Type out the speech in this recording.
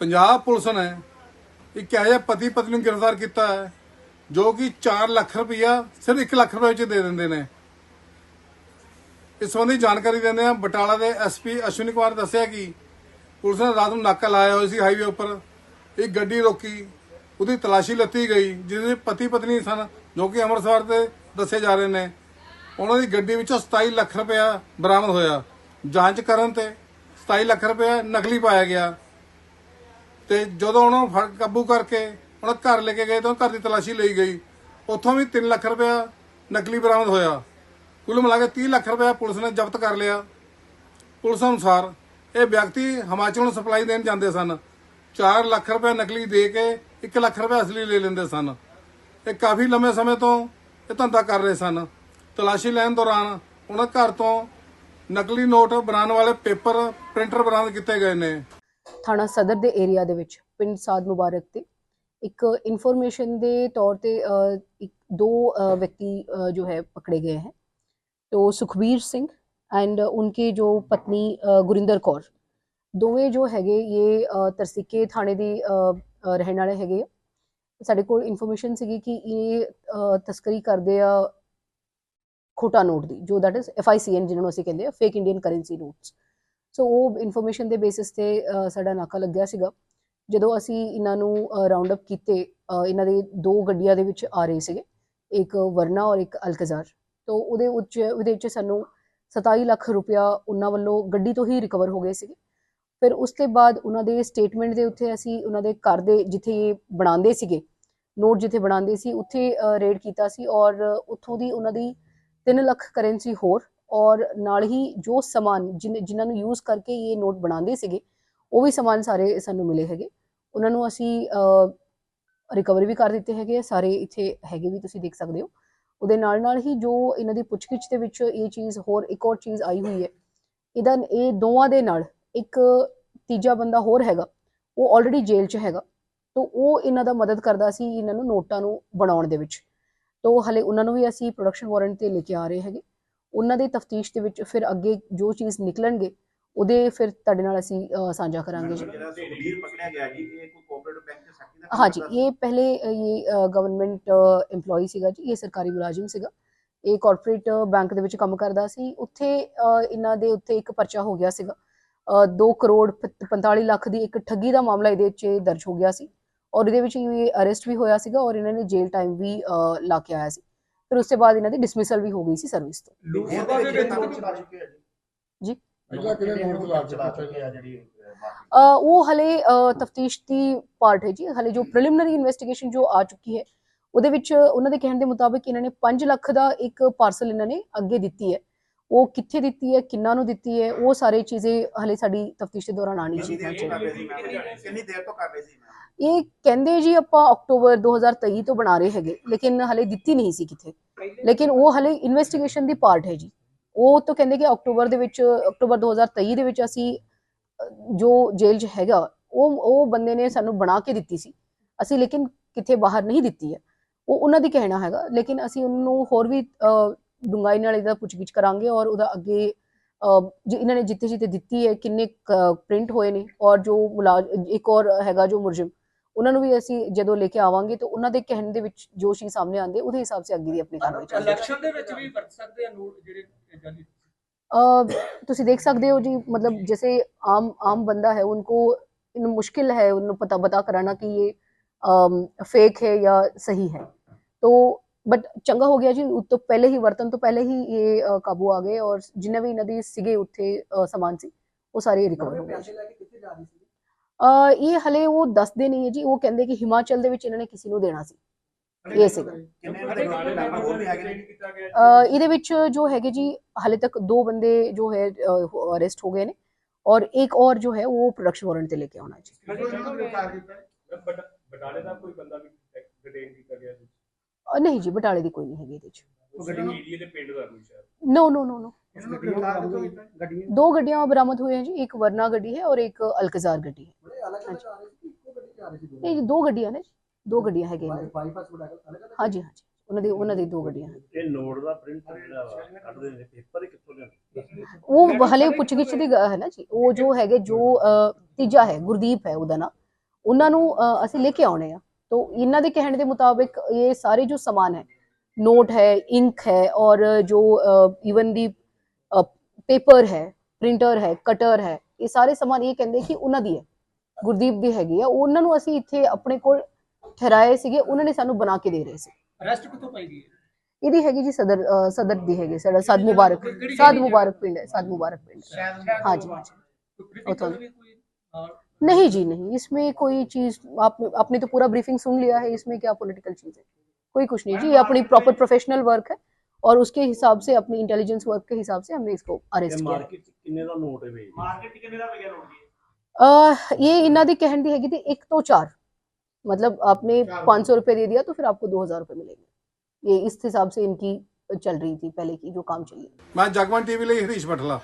Punjab police ਨੇ ਇੱਕ ਇਹੋ ਜਿਹਾ ਪਤੀ ਪਤਨੀ ਨੂੰ ਗ੍ਰਿਫਤਾਰ ਕੀਤਾ ਹੈ, ਜੋ ਕਿ 4 ਲੱਖ ਰੁਪਇਆ ਸਿਰਫ 1 ਲੱਖ ਰੁਪਏ ਵਿੱਚ ਦੇ ਦਿੰਦੇ ਨੇ। ਇਸ ਸੰਬੰਧੀ ਜਾਣਕਾਰੀ ਦਿੰਦੇ ਆ ਬਟਾਲਾ ਦੇ ਐਸਪੀ ਅਸ਼ਵਨੀ ਕੁਮਾਰ ਨੇ ਦੱਸਿਆ ਕਿ ਪੁਲਿਸ ਨੇ ਰਾਤ ਨੂੰ ਨਾਕਾ ਲਾਇਆ ਹੋਇਆ ਸੀ ਹਾਈਵੇ ਉੱਪਰ। ਇੱਕ ਗੱਡੀ ਰੋਕੀ, ਉਹਦੀ ਤਲਾਸ਼ੀ ਲੱਤੀ ਗਈ, ਜਿਹਦੇ ਪਤੀ ਪਤਨੀ ਸਨ, ਜੋ ਕਿ ਅੰਮ੍ਰਿਤਸਰ ਦੇ ਦੱਸੇ ਜਾ ਰਹੇ ਨੇ। ਉਹਨਾਂ ਦੀ ਗੱਡੀ ਵਿੱਚੋਂ 27 ਲੱਖ ਰੁਪਇਆ ਬਰਾਮਦ ਹੋਇਆ। ਜਾਂਚ ਕਰਨ ਤੇ 27 ਲੱਖ ਰੁਪਇਆ ਨਕਲੀ ਪਾਇਆ ਗਿਆ। ਤੇ ਜਦੋਂ ਉਹਨਾਂ ਨੂੰ ਫੜ ਕਾਬੂ ਕਰਕੇ ਉਹਨਾਂ ਘਰ ਲੈ ਕੇ ਗਏ ਤਾਂ ਘਰ ਦੀ ਤਲਾਸ਼ੀ ਲਈ ਗਈ। ਉੱਥੋਂ ਵੀ 3 ਲੱਖ ਰੁਪਇਆ ਨਕਲੀ ਬਰਾਮਦ ਹੋਇਆ। ਕੁੱਲ ਮਿਲਾ ਕੇ 30 ਲੱਖ ਰੁਪਇਆ ਪੁਲਿਸ ਨੇ ਜ਼ਬਤ ਕਰ ਲਿਆ। ਪੁਲਿਸ ਅਨੁਸਾਰ ਇਹ ਵਿਅਕਤੀ ਹਿਮਾਚਲ ਨੂੰ ਸਪਲਾਈ ਦੇਣ ਜਾਂਦੇ ਸਨ। 4 ਲੱਖ ਰੁਪਏ ਨਕਲੀ ਦੇ ਕੇ 1 ਲੱਖ ਰੁਪਏ ਅਸਲੀ ਲੈ ਲੈਂਦੇ ਸਨ। ਇਹ ਕਾਫੀ ਲੰਮੇ ਸਮੇਂ ਤੋਂ ਇਹ ਧੰਦਾ ਕਰ ਰਹੇ ਸਨ। ਤਲਾਸ਼ੀ ਲੈਣ ਦੌਰਾਨ ਉਹਨਾਂ ਘਰ ਤੋਂ ਨਕਲੀ ਨੋਟ ਬਣਾਉਣ ਵਾਲੇ ਪੇਪਰ, ਪ੍ਰਿੰਟਰ ਬਰਾਮਦ ਕੀਤੇ ਗਏ ਨੇ। ਥਾਣਾ ਸਦਰ ਦੇ ਏਰੀਆ ਦੇ ਵਿੱਚ ਪਿੰਡ ਸਾਦ ਮੁਬਾਰਕ ਤੇ ਇੱਕ ਇਨਫੋਰਮੇਸ਼ਨ ਦੇ ਤੌਰ ਤੇ ਅ, ਇੱਕ ਦੋ अ, व्यक्ति अ, जो है पकड़े गए हैं तो सुखबीर सिंह एंड उनके जो पत्नी अ, गुरिंदर कौर ਦੋਵੇਂ ਜੋ ਹੈਗੇ ਇਹ ਅ, ਤਰਸਿੱਕੇ ਥਾਣੇ ਦੀ ਅ, ਅ, ਰਹਿਣ ਵਾਲੇ ਹੈਗੇ ਆ ਸਾਡੇ ਕੋਲ ਇਨਫੋਰਮੇਸ਼ਨ ਸੀਗੀ ਕਿ ਇਹ ਅ, ਤਸਕਰੀ ਕਰਦੇ ਆ ਖੋਟਾ ਨੋਟ ਦੀ ਜੋ ਦੈਟ ਇਜ਼ ਐਫਆਈਸੀਐਨ ਜਿਹਨੂੰ ਅਸੀਂ ਕਹਿੰਦੇ ਆ fake Indian currency notes so ਉਹ ਇਨਫੋਰਮੇਸ਼ਨ ਦੇ ਬੇਸਿਸ ਤੇ ਸਾਡਾ ਨਾਕਾ ਲੱਗਿਆ ਸੀਗਾ। ਜਦੋਂ ਅਸੀਂ ਇਹਨਾਂ ਨੂੰ ਰਾਉਂਡ ਅਪ ਕੀਤੇ ਇਹਨਾਂ ਦੇ ਦੋ ਗੱਡੀਆਂ ਦੇ ਵਿੱਚ ਆ ਰਹੇ ਸੀਗੇ। ਇੱਕ ਵਰਨਾ ਔਰ ਇੱਕ ਅਲਕਜ਼ਾਰ। ਤੋਂ, ਉਹਦੇ ਉੱਚ, ਉਹਦੇ ਵਿੱਚ ਸਾਨੂੰ 27 ਲੱਖ ਰੁਪਇਆ ਉਹਨਾਂ ਵੱਲੋਂ ਗੱਡੀ ਤੋਂ ਹੀ ਰਿਕਵਰ ਹੋ ਗਏ ਸੀਗੇ। ਫਿਰ ਉਸ ਤੋਂ ਬਾਅਦ ਉਹਨਾਂ ਦੇ ਸਟੇਟਮੈਂਟ ਦੇ ਉੱਤੇ ਅਸੀਂ ਉਹਨਾਂ ਦੇ ਘਰ ਦੇ ਜਿੱਥੇ ਇਹ ਬਣਾਉਂਦੇ ਸੀਗੇ ਨੋਟ ਜਿੱਥੇ ਬਣਾਉਂਦੇ ਸੀ, ਉੱਥੇ ਰੇਡ ਕੀਤਾ ਸੀ। ਔਰ ਉੱਥੋਂ ਦੀ ਉਹਨਾਂ ਦੀ 3 ਲੱਖ ਕਰੰਸੀ ਹੋਰ ਔਰ ਨਾਲ ਹੀ ਜੋ ਸਮਾਨ ਜਿਨ- ਜਿਨ੍ਹਾਂ ਨੂੰ ਯੂਜ਼ ਕਰਕੇ ਇਹ ਨੋਟ ਬਣਾਉਂਦੇ ਸੀਗੇ ਉਹ ਵੀ ਸਮਾਨ ਸਾਰੇ ਸਾਨੂੰ ਮਿਲੇ ਹੈਗੇ। ਉਹਨਾਂ ਨੂੰ ਅਸੀਂ ਰਿਕਵਰੀ ਵੀ ਕਰ ਦਿੱਤੇ ਹੈਗੇ ਆ, ਸਾਰੇ ਇੱਥੇ ਹੈਗੇ ਵੀ ਤੁਸੀਂ ਦੇਖ ਸਕਦੇ ਹੋ। ਉਹਦੇ ਨਾਲ ਨਾਲ ਹੀ ਜੋ ਇਹਨਾਂ ਦੀ ਪੁੱਛਗਿੱਛ ਦੇ ਵਿੱਚ ਇਹ ਚੀਜ਼ ਹੋਰ ਇੱਕ ਹੋਰ ਚੀਜ਼ ਆਈ ਹੋਈ ਹੈ। ਇਹਦਾ ਇਹ ਦੋਵਾਂ ਦੇ ਨਾਲ ਇੱਕ ਤੀਜਾ ਬੰਦਾ ਹੋਰ ਹੈਗਾ। ਉਹ ਆਲਰੇਡੀ ਜੇਲ੍ਹ 'ਚ ਹੈਗਾ। ਤੋਂ ਉਹ ਇਹਨਾਂ ਦਾ ਮਦਦ ਕਰਦਾ ਸੀ ਇਹਨਾਂ ਨੂੰ ਨੋਟਾਂ ਨੂੰ ਬਣਾਉਣ ਦੇ ਵਿੱਚ। ਤੋਂ ਹਲੇ ਉਹਨਾਂ ਨੂੰ ਵੀ ਅਸੀਂ ਪ੍ਰੋਡਕਸ਼ਨ ਵਾਰੰਟ ਤੇ ਲੈ ਕੇ ਆ ਰਹੇ ਹੈਗੇ। ਉਹਨਾਂ ਦੇ ਤਫਤੀਸ਼ ਦੇ ਵਿੱਚ ਫਿਰ ਅੱਗੇ ਜੋ ਚੀਜ਼ ਨਿਕਲਣਗੇ ਉਹਦੇ ਫਿਰ ਤੁਹਾਡੇ ਨਾਲ ਅਸੀਂ ਸਾਂਝਾ ਕਰਾਂਗੇ। ਜੀ ਸੁਖਬੀਰ ਜੀ ਇਹ ਹਾਂਜੀ ਇਹ ਪਹਿਲੇ ਇਹ ਗਵਰਨਮੈਂਟ EMPLOYE ਸੀਗਾ ਜੀ ਇਹ ਸਰਕਾਰੀ ਮੁਲਾਜ਼ਮ ਸੀਗਾ। ਇਹ ਕਾਰਪੋਰੇਟ ਬੈਂਕ ਦੇ ਵਿੱਚ ਕੰਮ ਕਰਦਾ ਸੀ। ਉੱਥੇ ਇਹਨਾਂ ਦੇ ਉੱਤੇ ਇੱਕ ਪਰਚਾ ਹੋ ਗਿਆ ਸੀਗਾ। 2 ਕਰੋੜ 45 ਲੱਖ ਦੀ ਇੱਕ ਠੱਗੀ ਦਾ ਮਾਮਲਾ ਇਹਦੇ ਵਿੱਚ ਦਰਜ ਹੋ ਗਿਆ ਸੀ। ਔਰ ਇਹਦੇ ਵਿੱਚ ਇਹ ਅਰੈਸਟ ਵੀ ਹੋਇਆ ਸੀਗਾ ਔਰ ਇਹਨਾਂ ਨੇ ਜੇਲ੍ਹ ਟਾਈਮ ਵੀ ਲਾ ਕੇ ਆਇਆ ਸੀ। ਫਿਰ ਉਸ ਤੋਂ ਬਾਅਦ ਇਹਨਾਂ ਦੀ ਡਿਸਮਿਸਲ ਵੀ ਹੋ ਗਈ ਸੀ ਸਰਵਿਸ ਤੋਂ। ਲੁਧਿਆਣਾ ਦੇ ਵਿੱਚ ਤੱਕ ਚਲਾ ਚੁੱਕੇ ਆ ਜੀ? ਚਲਾ ਜਿਹੜੀ ਅ, ਉਹ ਹਲੇ ਤਫਤੀਸ਼ ਦੀ ਪਾਰਟ ਹੈ ਜੀ। ਹਲੇ ਜੋ ਪ੍ਰੀਲਿਮਿਨਰੀ ਇਨਵੈਸਟੀਗੇਸ਼ਨ ਜੋ ਆ ਚੁੱਕੀ ਹੈ ਉਹਦੇ ਵਿੱਚ ਉਹਨਾਂ ਦੇ ਕਹਿਣ ਦੇ ਮੁਤਾਬਕ ਇਹਨਾਂ ਨੇ 5 ਲੱਖ ਦਾ ਇੱਕ ਪਾਰਸਲ ਇਹਨਾਂ ਨੇ ਅੱਗੇ ਦਿੱਤੀ ਹੈ। ਉਹ ਕਿੱਥੇ ਦਿੱਤੀ ਹੈ ਕਿੰਨਾ ਨੂੰ ਦਿੱਤੀ ਹੈ ਉਹ ਸਾਰੇ ਚੀਜ਼ੇ ਹਲੇ ਸਾਡੀ ਤਫਤੀਸ਼ ਦੇ ਦੌਰਾਨ ਆਣੀ ਚਾਹੀਦੀ ਹੈ। ਕਿੰਨੀ ਦੇਰ ਤੋਂ ਕਰ ਰਹੇ ਸੀ? ਮੈਂ ਇਹ ਕਹਿੰਦੇ ਜੀ ਆਪਾਂ ਅਕਤੂਬਰ 2023 ਤੋਂ ਬਣਾ ਰਹੇ ਹੈਗੇ ਲੇਕਿਨ ਹਲੇ ਦਿੱਤੀ ਨਹੀਂ ਸੀ ਕਿਥੇ ਲੇਕਿਨ ਉਹ ਹਲੇ ਇਨਵੈਸਟੀਗੇਸ਼ਨ ਦੀ ਪਾਰਟ ਹੈ ਜੀ। ਉਹ ਤਾਂ ਕਹਿੰਦੇ ਕਿ ਅਕਤੂਬਰ ਦੇ ਵਿੱਚ ਅਕਤੂਬਰ 2023 ਦੇ ਵਿੱਚ ਅਸੀਂ ਜੋ ਜੇਲ੍ਹ 'ਚ ਹੈਗਾ ਉਹ ਉਹ ਬੰਦੇ ਨੇ ਸਾਨੂੰ ਬਣਾ ਕੇ ਦਿੱਤੀ ਸੀ। ਅਸੀਂ ਲੇਕਿਨ ਕਿਥੇ ਬਾਹਰ ਨਹੀਂ ਦਿੱਤੀ ਹੈ। ਉਹ ਉਹਨਾਂ ਦੀ ਕਹਿਣਾ ਹੈਗਾ ਲੇਕਿਨ ਅਸੀਂ ਉਹਨੂੰ ਹੋਰ ਵੀ ਅ, ਡੂੰਘਾਈ ਨਾਲ ਇਹਦਾ ਪੁੱਛਗਿੱਛ ਕਰਾਂਗੇ ਔਰ ਉਹਦਾ ਅੱਗੇ ਅ, ਇਹਨਾਂ ਨੇ ਜਿੱਥੇ ਜਿੱਥੇ ਦਿੱਤੀ ਹੈ ਕਿੰਨੇ ਪ੍ਰਿੰਟ ਹੋਏ ਨੇ ਔਰ ਜੋ ਮੁਲਾਜ਼ਮ ਇੱਕ ਔਰ ਹੈਗਾ ਜੋ ਮੁਰਜਮ ਉਹਨਾਂ ਨੂੰ ਵੀ ਅਸੀਂ ਜਦੋਂ ਲੈ ਕੇ ਆਵਾਂਗੇ ਤਾਂ ਉਹਨਾਂ ਦੇ ਕਹਿਣ ਦੇ ਵਿੱਚ ਜੋ ਚੀਜ਼ ਸਾਹਮਣੇ ਆਉਂਦੇ ਉਹਦੇ ਹਿਸਾਬ ਸੇ ਅੱਗੇ ਦੀ ਆਪਣੀ ਕਾਰਵਾਈ ਚੱਲੇਗੀ ਇਲੈਕਸ਼ਨ ਦੇ ਵਿੱਚ ਵੀ ਵਰਤ ਸਕਦੇ ਆ ਨੋਟ ਜਿਹੜੇ ਜਾਲੀ अ, ਤੁਸੀਂ ਦੇਖ ਸਕਦੇ ਹੋ ਜੀ मतलब जैसे आम आम बंदा है उनको इन मुश्किल है उनको पता बता कराना कि ये फेक है या सही है तो बट ਚੰਗਾ ਹੋ ਗਿਆ ਜੀ ਉਹ ਤੋਂ ਪਹਿਲੇ ਹੀ ਵਰਤਨ ਤੋਂ ਪਹਿਲੇ ਹੀ ਇਹ ਅ, ਕਾਬੂ ਆ ਗਏ ਔਰ ਜਿੰਨੇ ਵੀ ਇਹਨਾਂ ਦੀ ਸੀਗੇ ਉੱਥੇ ਅ, ਸਮਾਨ ਸੀ ਉਹ ਸਾਰੇ ਰਿਕਵਰ ਹੋ ਗਏ ਜੀ। ਅ, ਇਹ ਹਲੇ ਉਹ ਦੱਸਦੇ ਨਹੀਂ ਹੈ ਜੀ ਉਹ ਕਹਿੰਦੇ ਕਿ ਹਿਮਾਚਲ ਦੇ ਵਿੱਚ ਇਹਨਾਂ ਨੇ ਕਿਸੇ ਨੂੰ ਦੇਣਾ ਸੀ। ਇਹ ਸੀਗਾ। ਇਹਦੇ ਵਿੱਚ ਜੋ ਹੈਗੇ ਜੀ ਹਾਲੇ ਤੱਕ ਦੋ ਬੰਦੇ ਜੋ ਹੈ ਅਰੈਸਟ ਹੋ ਗਏ ਨੇ ਔਰ ਇੱਕ ਔਰ ਜੋ ਹੈ ਉਹ ਪ੍ਰੋਡਕਸ਼ਨ ਵਾਰੰਟ ਤੇ ਲੈ ਕੇ ਆਉਣਾ ਜੀ। ਬਟ ਬਟਾਲੇ ਦਾ ਕੋਈ ਬੰਦਾ ਵੀ ਡਿਟੇਨ ਕੀਤਾ ਗਿਆ ਜੀ ਅ, ਨਹੀਂ ਜੀ ਬਟਾਲੇ ਦੀ ਕੋਈ ਨਹੀਂ ਹੈਗੀ ਇਹਦੇ ਚ। ਉਹ ਏਰੀਆ ਦੇ ਪਿੰਡ ਦਾ ਕੋਈ ਸ਼ਾਇਦ? ਨੋ ਨੋ ਨੋ ਨੋ ਦੋ ਗੱਡੀਆਂ ਬਰਾਮਦ ਹੋਈਆਂ ਜੀ ਇੱਕ ਵਰਨਾ ਗੱਡੀ ਹੈ ਔਰ ਇੱਕ ਅਲਕਜ਼ਾਰ ਗੱਡੀ ਹੈ। ਨਹੀਂ ਜੀ ਦੋ ਗੱਡੀਆਂ ਨੇ ਦੋ ਗੱਡੀਆਂ ਹੈਗੀਆਂ ਦੀਆਂ। ਹਾਂਜੀ ਹਾਂਜੀ। ਉਹਨਾਂ ਦੀ ਉਹਨਾਂ ਦੀ ਦੋ ਗੱਡੀਆਂ ਹਨ ਇਹ ਨੋਟ ਦਾ ਪ੍ਰਿੰਟ ਜਿਹੜਾ ਵਾ ਕੱਢਦੇ ਨੇ ਪੇਪਰ ਹੀ ਕਿੱਥੋਂ ਲਿਆਉਂਦੇ? ਉਹ ਹਲੇ ਪੁੱਛਗਿੱਛ ਦੀ ਗ- ਹੈ ਨਾ ਜੀ। ਉਹ ਜੋ ਹੈਗੇ ਜੋ ਤੀਜਾ ਹੈ ਗੁਰਦੀਪ ਹੈ ਉਹਦਾ ਨਾਮ ਉਹਨਾਂ ਨੂੰ ਅਸੀਂ ਲੈ ਕੇ ਆਉਣੇ ਆ। तो ਇਹਨਾਂ ਦੇ ਕਹਿਣ ਦੇ ਮੁਤਾਬਿਕ ਇਹ ਸਾਰੇ ਜੋ ਸਮਾਨ ਹੈ ਨੋਟ ਹੈ ਇੰਕ ਹੈ ਔਰ ਜੋ ਇਵਨ ਦੀ ਪੇਪਰ ਹੈ ਪ੍ਰਿੰਟਰ ਹੈ ਕਟਰ ਹੈ ਇਹ ਸਾਰੇ ਸਮਾਨ ਇਹ ਕਹਿੰਦੇ ਕਿ ਉਹਨਾਂ ਦੀ ਹੈ। ਗੁਰਦੀਪ ਦੀ ਹੈਗੀ ਆ ਉਹਨਾਂ ਨੂੰ ਅਸੀਂ ਇੱਥੇ ਆਪਣੇ ਕੋਲ ਠਹਿਰਾਏ ਸੀਗੇ ਉਹਨਾਂ ਨੇ ਸਾਨੂੰ ਬਣਾ ਕੇ ਦੇ ਰਹੇ ਸੀ ਅਰੈਸਟ ਕਿੱਥੋਂ ਪਾਈ ਗਈ ਹੈ ਇਹਦੀ ਹੈਗੀ ਜੀ ਸਦਰ ਅ, ਸਦਰ ਦੀ ਹੈਗੀ ਸਾਡਾ ਸਾਦ ਮੁਬਾਰਕ ਸਾਦ ਮੁਬਾਰਕ ਪਿੰਡ ਹੈ ਸਾਦ ਮੁਬਾਰਕ ਪਿੰਡ ਹੈ। हाँ जी हाँ जी ਕੋਈ तो- briefing कोई और नहीं जी नहीं इसमें कोई चीज आपने आपने तो पूरा ब्रीफिंग सुन लिया है इसमें क्या पॉलिटिकल चीज है कोई कुछ नहीं जी ये अपनी प्रॉपर प्रोफेशनल वर्क है और उसके हिसाब से अपनी इंटेलिजेंस वर्क के हिसाब से हमने इसको अरेस्ट ਇਹ किया है। ਮਾਰਕੀਟ ਚ ਕਿੰਨੇ ਦਾ ਨੋਟ ਹੈ ਬਈ ਮਾਰਕੀਟ ਚ ਕਿੰਨੇ ਦਾ ਪਈਆ ਨੋਟ ਜੀ अह, ये इन्ना दी कहन दी हैगी थी एक तो चार मतलब आपने पाँच सौ रुपये दे दिया तो फिर आपको दो हजार रुपये मिलेंगे ये इस हिसाब से इनकी चल रही थी पहले की जो काम चल रही ਮੈਂ ਜਗਮਨ ਟੀਵੀ ਲਈ ਹਰੀਸ਼ ਬਟਲਾ